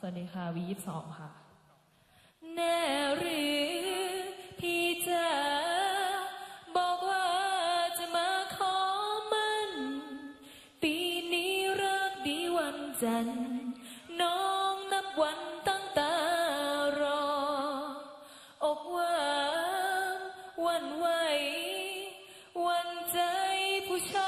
สวัสดีค่ะวียี่สองค่ะ แน่หรือพี่จะบอกว่าจะมาขอมัน ปีนี้เลิกดีวันจันทร์น้องนับวันตั้งตารอ อกว่าวันไหว วันใจผู้ชาย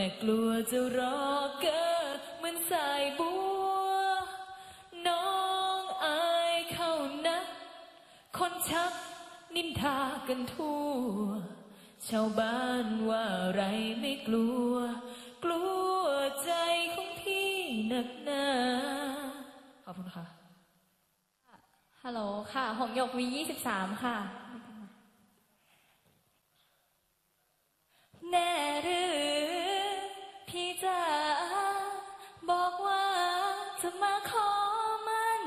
ม่กลัวจะรอเกิดเหมือนสายบัว น้องอายเข้านักคนชักนินทากันทั่ว ชาวบ้านว่าไรไม่กลัว กลัวใจของพี่หนักหนาขอบคุณค่ะ ฮัลโหลค่ะ หงหยกวียี่สิบสามค่ะ จะมาขอมัน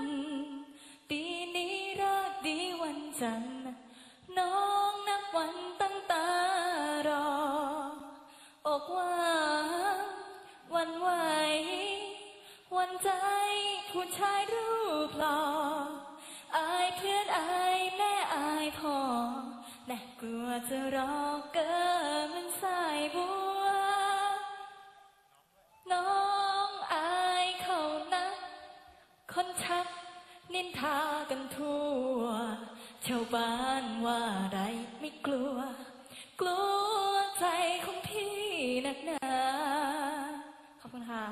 ปีนี้เลิกดีวันจันทร์น้องนับวันตั้งตารอ อกว่างวันไหว วันใจผู้ชายรูปหล่ออายเพื่อนอายแม่อายพ่อแน่กลัวจะรอเกินมันสา ทากันทั่ว ชาวบ้านว่าไรไม่กลัว กลัวใจของพี่นักหนา ขอบคุณค่ะ